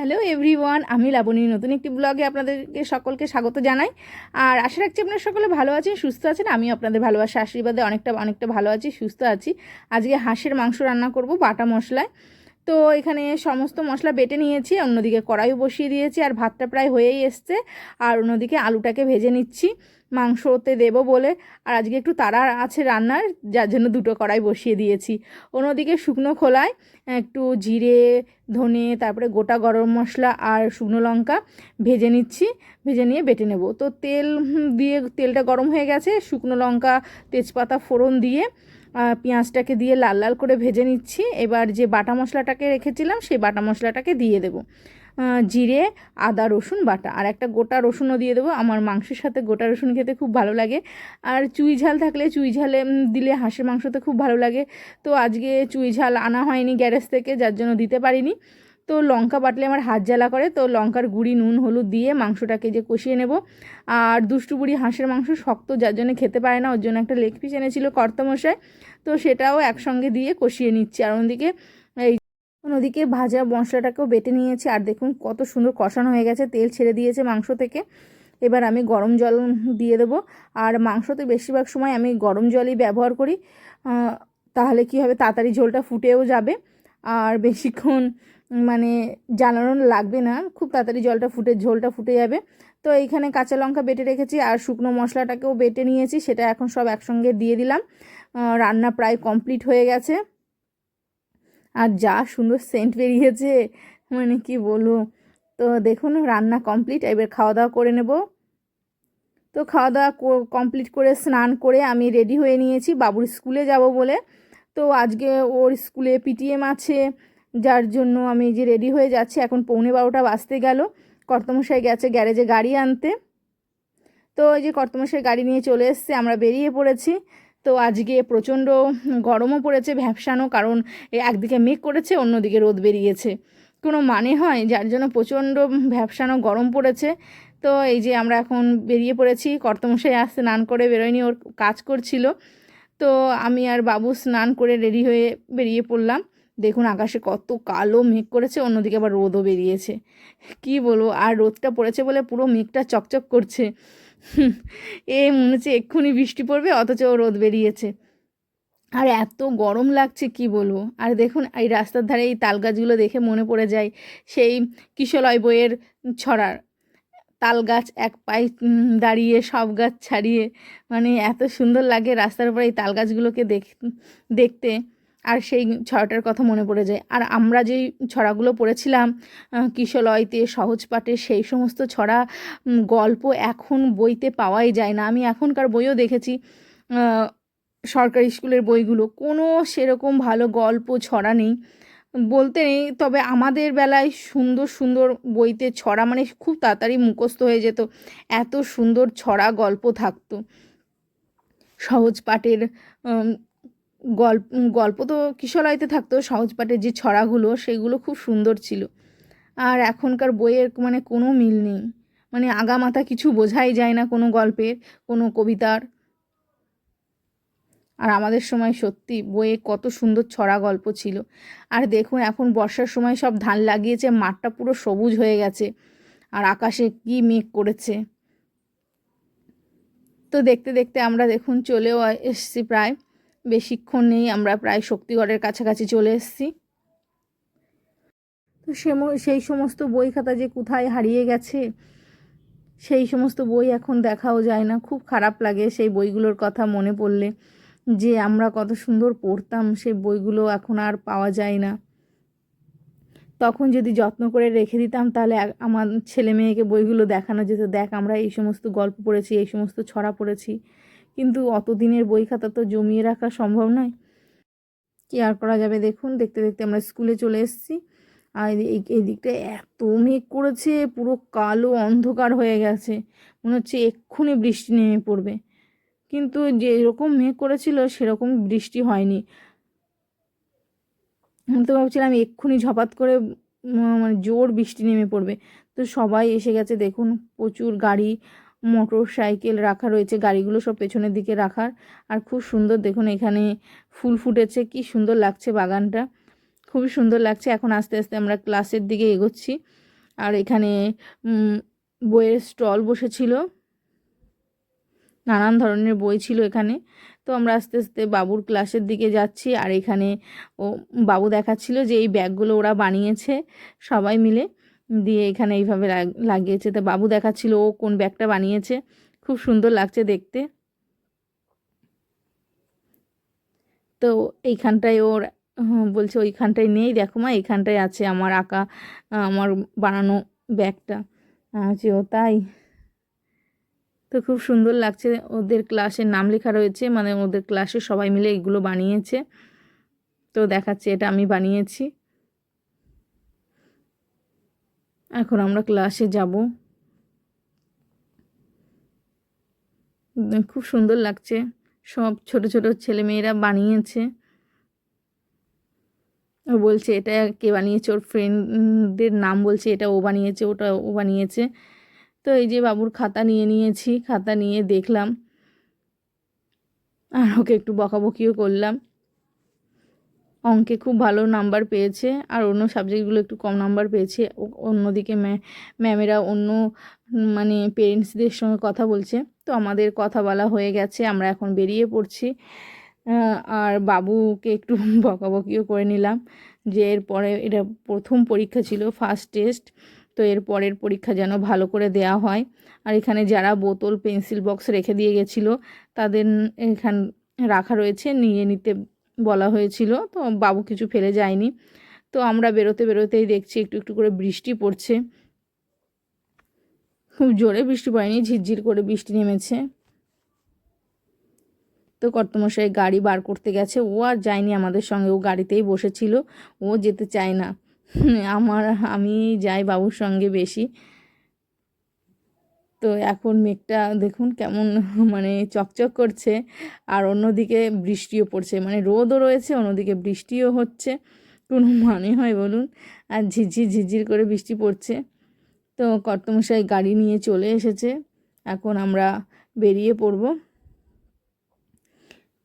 Hello everyone, আমি লাবণী। নতুন একটি ব্লগে আপনাদেরকে সকলকে স্বাগত জানাই। আর আশা রাখছি আপনারা সকলে ভালো আছেন, সুস্থ আছেন। আমি আপনাদের ভালোবাসা আশীর্বাদে অনেকটা অনেকটা ভালো আছি, সুস্থ আছি। আজকে হাঁসের মাংস রান্না করব বাটা মশলায়। তো এখানে সমস্ত মশলা বেটে নিয়েছি, অন্যদিকে কড়াইও বসিয়ে দিয়েছি, আর ভাতটা প্রায় হয়েই এসছে। আর অন্যদিকে আলুটাকে ভেজে নিচ্ছি। মাংসতে দেব বলে। আর আজকে একটু তাড়া আছে রান্নার, যার জন্য দুটো কড়াই বসিয়ে দিয়েছি। অন্যদিকে শুকনো খোলায় একটু জিরে, ধনে, তারপরে গোটা গরম মশলা আর শুকনো লঙ্কা ভেজে নিচ্ছি, ভেজে নিয়ে বেটে নেব। তো তেল দিয়ে তেলটা গরম হয়ে গেছে, শুকনো লঙ্কা, তেজপাতা ফোড়ন দিয়ে পেঁয়াজটাকে দিয়ে লাল লাল করে ভেজে নিচ্ছি। এবার যে বাটা মশলাটাকে রেখেছিলাম, সেই বাটা মশলাটাকে দিয়ে দেবো। জিরে, আদা, রসুন, বাটা। আর একটা গোটা রসুনও দিয়ে দেবো। আমার মাংসের সাথে গোটা রসুন খেতে খুব ভালো লাগে। আর চুই ঝাল থাকলে চুই ঝালে দিলে হাঁসের মাংসতে খুব ভালো লাগে। তো আজকে চুই ঝাল আনা হয়নি গ্যারেজ থেকে, যার জন্য দিতে পারিনি। তো লঙ্কা বাটলে আমার হাত জ্বালা করে। তো লঙ্কার গুঁড়ি, নুন, হলুদ দিয়ে মাংসটাকে যে কষিয়ে নেব। আর দুষ্টু বুড়ি হাঁসের মাংস শক্ত, যার জন্য খেতে পারে না, ওর জন্য একটা লেগ পিস এনেছিল কর্তমশাই। তো সেটাও একসঙ্গে দিয়ে কষিয়ে নিচ্ছি। আর অন্যদিকে অন্যদিকে ভাজা মশলাটাকেও বেটে নিয়েছি। আর দেখুন কত সুন্দর কষানো হয়ে গেছে। তেল ছেড়ে দিয়েছে মাংস থেকে। এবার আমি গরম জল দিয়ে দেবো। আর মাংসতে বেশিরভাগ সময় আমি গরম জলই ব্যবহার করি। তাহলে কি হবে? তাড়াতাড়ি ঝোলটা ফুটেও যাবে। আর বেশিক্ষণ মানে জ্বালানো লাগবে না। খুব তাড়াতাড়ি জলটা ফুটে, ঝোলটা ফুটে যাবে। তো এইখানে কাঁচা লঙ্কা বেটে রেখেছি। আর শুকনো মশলাটাকেও বেটে নিয়েছি। সেটা এখন সব একসঙ্গে দিয়ে দিলাম। রান্না প্রায় কমপ্লিট হয়ে গেছে। আর যা সুন্দর সেন্ট বেরিয়েছে মানে কি বলব? তো দেখুন, রান্না কমপ্লিট এবার খাওয়া দাওয়া করে নেব। তো খাওয়া দাওয়া কমপ্লিট করে, স্নান করে আমি রেডি হয়ে নিয়েছি, বাবুর স্কুলে যাব বলে। তো আজকে ওর স্কুলে পিটিএম আছে, যার জন্য আমি যে রেডি হয়ে যাচ্ছি, এখন পৌনে বারোটা বাজতে গেল। কর্তমশাই গেছে গ্যারেজে গাড়ি আনতে। তো ওই যে কর্তমশাই গাড়ি নিয়ে চলে এসছে, আমরা বেরিয়ে পড়েছি। তো আজকে প্রচণ্ড গরমও পড়েছে ভ্যাপসানো কারণ একদিকে মেঘ করেছে, অন্যদিকে রোদ বেরিয়েছে। কোনো মানে হয়, যার জন্য প্রচণ্ড ভ্যাপসানো গরম পড়েছে। তো এই যে আমরা এখন বেরিয়ে পড়েছি, কর্তমশাই আসতে স্নান করে বেরোয়নি, ওর কাজ করছিল। তো আমি আর বাবু স্নান করে রেডি হয়ে বেরিয়ে পড়লাম। দেখুন আকাশে কত কালো মেঘ করেছে, অন্যদিকে আবার রোদও বেরিয়েছে। কি বলব, আর রোদটা পড়েছে বলে পুরো মেঘটা চকচক করছে। এ মনে হচ্ছে এক্ষুনি বৃষ্টি পড়বে, অথচ রোদ বেরিয়েছে। আর এত গরম লাগছে, কি বলব। আর দেখুন, এই রাস্তার ধারে এই তাল গাছগুলো দেখে মনে পড়ে যায়, সেই কিশলয় বইয়ের ছড়ার। তাল গাছ এক পায়ে দাঁড়িয়ে, সব গাছ ছাড়িয়ে মানে এত সুন্দর লাগে রাস্তার উপরে এই তাল গাছগুলোকে দেখ, দেখতে। আর সেই ছড়াটার কথা মনে পড়ে যায়। আর আমরা যেই ছড়াগুলো পড়েছিলাম কিশলয়তে সহজ পাঠে সেই সমস্ত ছড়া গল্প এখন বইতে পাওয়াই যায় না। আমি এখনকার বইও দেখেছি সরকারি স্কুলের বইগুলো। কোনো সেরকম ভালো গল্প, ছড়া নেই। বলতে নেই, তবে আমাদের বেলায় সুন্দর সুন্দর বইতে ছড়া মানে খুব তাড়াতাড়ি মুখস্থ হয়ে যেত। এত সুন্দর ছড়া গল্প থাকতো। সহজ পাঠের গল্প গল্প তো কিশলয়তে থাকতো, সহজ পাঠের যে ছড়াগুলো, সেগুলো খুব সুন্দর ছিল। আর এখনকার বইয়ের মানে কোনো মিল নেই। মানে আগামাথা কিছু বোঝাই যায় না কোনো গল্পের, কোনো কবিতার। আর আমাদের সময় সত্যি বইয়ে কত সুন্দর ছড়া গল্প ছিল। আর দেখুন, এখন বর্ষার সময় সব ধান লাগিয়েছে, মাঠটা পুরো সবুজ হয়ে গেছে। আর আকাশে কি মেঘ করেছে। তো দেখতে দেখতে আমরা দেখুন চলেও এসছি প্রায়। বেশিক্ষণ নেই আমরা প্রায় শক্তিগড়ের কাছাকাছি চলে এসেছি। তো সেম- সেই সমস্ত বই খাতা যে কোথায় হারিয়ে গেছে, সেই সমস্ত বই এখন দেখাও যায় না। খুব খারাপ লাগে সেই বইগুলোর কথা মনে পড়লে, যে আমরা কত সুন্দর পড়তাম, সেই বইগুলো এখন আর পাওয়া যায় না। তখন যদি যত্ন করে রেখে দিতাম, তাহলে আমার ছেলে মেয়েকে বইগুলো দেখানো যেত। দেখ, আমরা এই সমস্ত গল্প পড়েছি, এই সমস্ত ছড়া পড়েছি। কিন্তু অত দিনের বই খাতা তো জমিয়ে রাখা সম্ভব নয়। কি আর করা যাবে দেখুন, দেখতে দেখতে আমরা স্কুলে চলে এসেছি। আর এই দিকটা এত মেঘ করেছে, পুরো কালো অন্ধকার হয়ে গেছে। মনে হচ্ছে এক্ষুনি বৃষ্টি নেমে পড়বে। কিন্তু যেরকম মেঘ করেছিল, সেরকম বৃষ্টি হয়নি। আমি তো ভাবছিলাম এক্ষুনি ঝপাত করে মানে জোর বৃষ্টি নেমে পড়বে। তো সবাই এসে গেছে দেখুন, প্রচুর গাড়ি মোটর সাইকেল রাখা রয়েছে, গাড়িগুলো সব পেছনের দিকে রাখার। আর খুব সুন্দর দেখুন এখানে ফুল ফুটেছে, কি সুন্দর লাগছে বাগানটা। খুবই সুন্দর লাগছে, এখন আস্তে আস্তে আমরা ক্লাসের দিকে এগোচ্ছি। আর এখানে বইয়ের স্টল বসেছিল। নানান ধরনের বই ছিল এখানে। তো আমরা আস্তে আস্তে বাবুর ক্লাসের দিকে যাচ্ছি। আর এখানে ও, বাবু দেখাচ্ছিল যে এই ব্যাগগুলো ওরা বানিয়েছে সবাই মিলে। দিয়ে এখানে এইভাবে লাগ- লাগিয়েছে। তো বাবু দেখাচ্ছিল ও কোন ব্যাগটা বানিয়েছে। খুব সুন্দর লাগছে দেখতে। তো এইখানটায় ওর বলছে ওইখানটায় নেই। দেখো মা, এইখানটায় আছে আমার আঁকা, আমার বানানো ব্যাগটা। আছে ও তাই। তো খুব সুন্দর লাগছে। ওদের ক্লাসের নাম লেখা রয়েছে। মানে ওদের ক্লাসে সবাই মিলে এগুলো বানিয়েছে। তো দেখাচ্ছে, এটা আমি বানিয়েছি। এখন আমরা ক্লাসে যাব। খুব সুন্দর লাগছে। সব ছোট ছোট ছেলে মেয়েরা বানিয়েছে। ও বলছে, এটা কে বানিয়েছে? ওর ফ্রেন্ডদের নাম বলছে, এটা ও বানিয়েছে, ওটা ও বানিয়েছে। তো এই যে বাবুর খাতা নিয়ে নিয়েছি, খাতা নিয়ে দেখলাম। আর ওকে একটু বকাবকিও করলাম। অঙ্কে খুব ভালো নাম্বার পেয়েছে, আর অন্য সাবজেক্টগুলো একটু কম নাম্বার পেয়েছে। অন্যদিকে ম্যা ম্যামেরা অন্য মানে পেরেন্টসদের সঙ্গে কথা বলছে। তো আমাদের কথা বলা হয়ে গেছে, আমরা এখন বেরিয়ে পড়ছি। আর বাবুকে একটু বকাবকিও করে নিলাম যে এরপরে এটা প্রথম পরীক্ষা ছিল ফার্স্ট টেস্ট তো এর পরের পরীক্ষা যেন ভালো করে দেয়া হয়। আর এখানে যারা বোতল পেন্সিল বক্স রেখে দিয়ে গেছিল, তাদের এখান রাখা রয়েছে, নিয়ে নিতে বলা হয়েছিল, তো বাবু কিছু ফেলে যায়নি। তো আমরা বেরোতে বেরোতেই দেখছি একটু একটু করে বৃষ্টি পড়ছে। খুব জোরে বৃষ্টি পড়েনি, ঝিরঝির করে বৃষ্টি নেমেছে। তো কর্তমশাই গাড়ি বার করতে গেছে, ও আর যায়নি আমাদের সঙ্গে, ও গাড়িতেই বসেছিল, ও যেতে চায় না। আমার, আমি যাই বাবুর সঙ্গে বেশি। তো এখন মেঘটা দেখুন কেমন মানে চকচক করছে আর অন্যদিকে বৃষ্টিও পড়ছে। মানে রোদও রয়েছে, অন্যদিকে বৃষ্টিও হচ্ছে। কোনো মানে হয় বলুন? আর ঝিরঝির ঝিরঝির করে বৃষ্টি পড়ছে। তো কর্তমশাই গাড়ি নিয়ে চলে এসেছে। এখন আমরা বেরিয়ে পড়ব।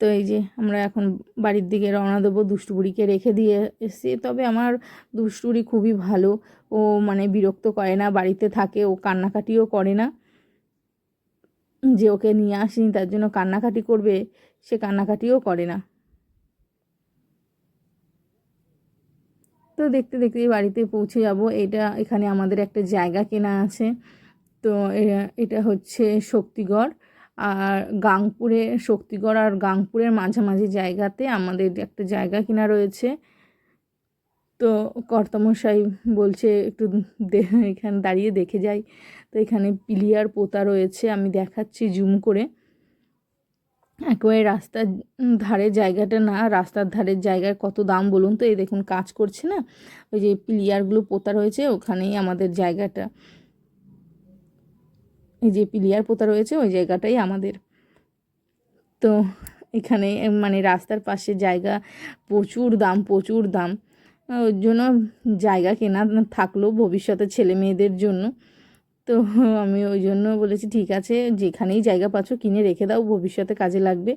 তো এই যে আমরা এখন বাড়ির দিকে রওনা দেবো, দুষ্টুবুড়িকে রেখে দিয়ে এসেছি। তবে আমার দুষ্টুবুড়ি খুবই ভালো। ও মানে বিরক্ত করে না, বাড়িতে থাকে, ও কান্নাকাটিও করে না। যে ওকে নিয়ে আসিনি, তার জন্য কান্নাকাটি করবে, সে কান্নাকাটিও করে না। তো দেখতে দেখতে বাড়িতে পৌঁছে যাব। এটা এখানে আমাদের একটা জায়গা কেনা আছে। তো এটা হচ্ছে শক্তিগড়। আর গাংপুরে, শক্তিগড় আর গাংপুরের মাঝামাঝি জায়গাতে আমাদের একটা জায়গা কেনা রয়েছে। তো কর্তামশাই বলছে, একটু এখানে দাঁড়িয়ে দেখে যাই। তো এখানে পিলিয়ার পোতা রয়েছে, আমি দেখাচ্ছি জুম করে। একেবারে রাস্তার ধারে জায়গাটা না, রাস্তার ধারের জায়গায় কত দাম বলুন তো? এই দেখুন, কাজ করছে না? ওই যে পিলিয়ারগুলো পোতা রয়েছে, ওখানেই আমাদের জায়গাটা। এই যে পিলিয়ার পোতা রয়েছে, ওই জায়গাটাই আমাদের। তো এখানে মানে রাস্তার পাশে জায়গা, প্রচুর দাম প্রচুর দাম। ওর জন্য জায়গা কেনা থাকল ভবিষ্যতে ছেলে মেয়েদের জন্য। তো আমি ওই জন্য বলেছি, ঠিক আছে, যেখানেই জায়গা পাচ্ছ কিনে রেখে দাও, ভবিষ্যতে কাজে লাগবে।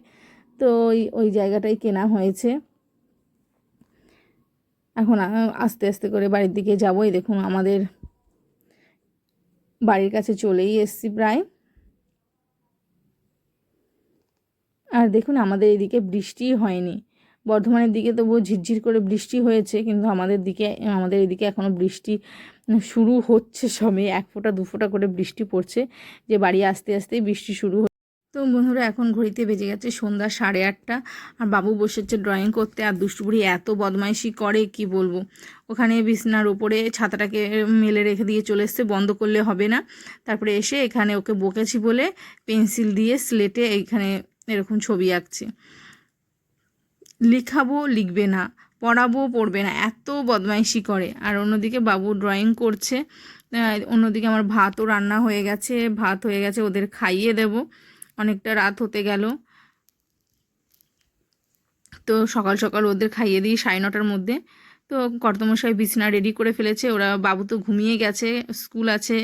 তো ওই ওই জায়গাটাই কেনা হয়েছে। এখন আস্তে আস্তে করে বাড়ির দিকে যাব। এই দেখুন, আমাদের বাড়ির কাছে চলেই এসছি প্রায়। আর দেখুন, আমাদের এদিকে বৃষ্টিই হয়নি। বর্ধমানের দিকে তবুও ঝিরঝির করে বৃষ্টি হয়েছে, কিন্তু আমাদের দিকে, আমাদের এদিকে এখনও বৃষ্টি শুরু হচ্ছে সবে। এক ফোঁটা, দু ফোঁটা করে বৃষ্টি পড়ছে, যে বাড়ি আসতে আসতেই বৃষ্টি শুরু তো বন্ধুরা, এখন ঘড়িতে বেজে গেছে সন্ধ্যা সাড়ে আটটা, আর বাবু বসেছে ড্রয়িং করতে, আর দুষ্টুবুড়ি এত বদমাইশি করে, কি বলব? ওখানে বিছনার ওপরে ছাতাটাকে মেলে রেখে দিয়ে চলে এসছে, বন্ধ করলে হবে না। তারপরে এসে এখানে ওকে বকেছি বলে পেন্সিল দিয়ে স্লেটে এইখানে এরকম ছবি আঁকছে। লিখাবো, লিখবে না, পড়াবো, পড়বে না। এত বদমাইশি করে। আর অন্যদিকে বাবু ড্রয়িং করছে। অন্যদিকে আমার ভাতও রান্না হয়ে গেছে। ভাত হয়ে গেছে, ওদের খাইয়ে দেব। অনেকটা রাত হতে গেল। তো সকাল সকাল ওদের খাইয়ে দিই সাড়ে নটার মধ্যে। তো কর্তমশাই বিছানা রেডি করে ফেলেছে। ওরা বাবু তো ঘুমিয়ে গেছে স্কুল আছে,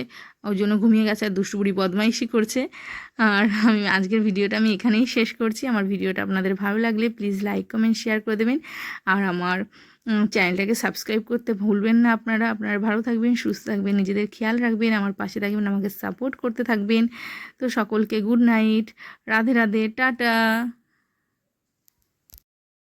ওই জন্য ঘুমিয়ে গেছে, আর দুষ্টুবুড়ি বদমাইশি করছে। আর আমি, আজকের ভিডিওটা আমি এখানেই শেষ করছি। আমার ভিডিওটা আপনাদের ভালো লাগলে প্লিজ লাইক কমেন্ট শেয়ার করে দেবেন। আর আমার চ্যানেলটাকে সাবস্ক্রাইব করতে ভুলবেন না আপনারা। আপনারা ভালো থাকবেন, সুস্থ থাকবেন, নিজেদের খেয়াল রাখবেন, আমার পাশে থাকবেন, আমাকে সাপোর্ট করতে থাকবেন। তো সকলকে good night Radhe Radhe, tata.